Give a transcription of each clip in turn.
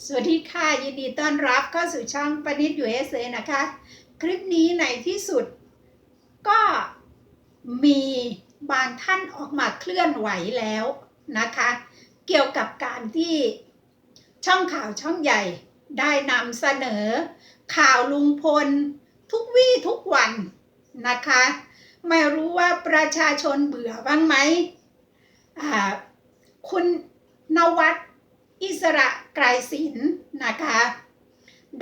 สวัสดีค่ะ ยินดีต้อนรับเข้าสู่ช่องปนิดอยู่เอสเนะคะ คลิปนี้ในที่สุดก็มีบางท่านออกมาเคลื่อนไหวแล้วนะคะ เกี่ยวกับการที่ช่องข่าวช่องใหญ่ได้นำเสนอ ข่าวลุงพล ทุกวี่ทุกวันนะคะ ไม่รู้ว่าประชาชนเบื่อบ้างไหมคุณนวัด อิสระไกรศิลป์นะคะ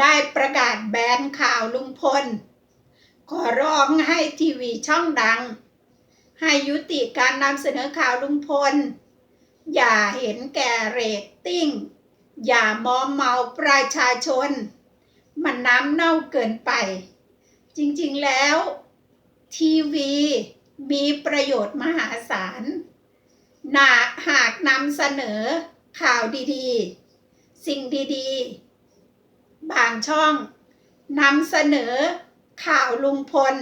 ได้ประกาศแบนข่าวลุงพล ขอร้องให้ทีวีช่องดัง ให้ยุติการนำเสนอข่าวลุงพล อย่าเห็นแก่เรตติ้ง อย่ามอมเมาประชาชน มันน้ำเน่าเกินไป จริงๆแล้วทีวีมีประโยชน์มหาศาลหากนำเสนอ ข่าวดีๆ สิ่งดีๆ บางช่องนำเสนอข่าวลุงพล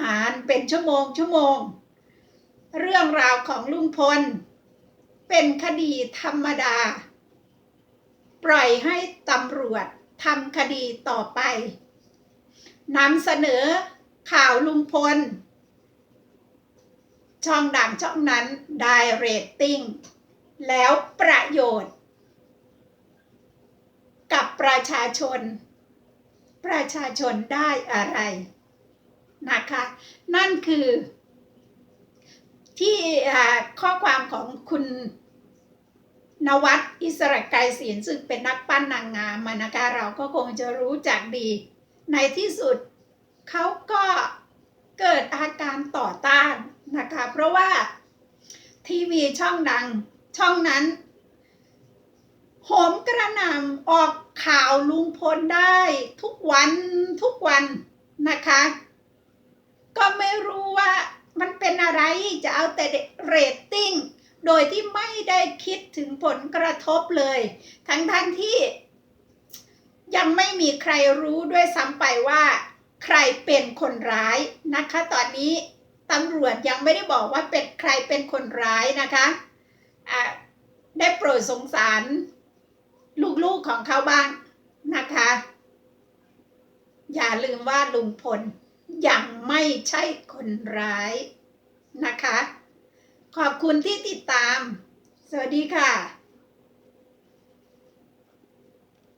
นานเป็นชั่วโมงชั่วโมง เรื่องราวของลุงพล เป็นคดีธรรมดา ปล่อยให้ตำรวจทำคดีต่อไปนำเสนอข่าวลุงพล ช่องดังช่องนั้นได้เรตติ้ง แล้วประโยชน์ กับประชาชน ประชาชนได้อะไรนะคะ นั่นคือ ที่ข้อความของคุณนวัดอิสระไกรศิลซึ่งเป็นนักปั้นนางงามมานะคะ เราก็คงจะรู้จักดี ในที่สุดเขาก็เกิดอาการต่อต้านนะคะ เพราะว่าทีวีช่องดัง ช่องนั้นโหมกระหน่ำออกข่าวลุงพลได้ทุกวันทุกวันนะคะ ก็ไม่รู้ว่ามันเป็นอะไรจะเอาแต่เรตติ้ง โดยที่ไม่ได้คิดถึงผลกระทบเลย ทั้งทั้งที่ ยังไม่มีใครรู้ด้วยซ้ำไปว่า ใครเป็นคนร้ายนะคะ ตอนนี้ตำรวจยังไม่ได้บอกว่าเป็นใครเป็นคนร้ายนะคะ ได้โปรดสงสาร ลูกๆของเขาบ้างนะคะ อย่าลืมว่าลุงพลยังไม่ใช่คนร้ายนะคะ ขอบคุณที่ติดตาม สวัสดีค่ะ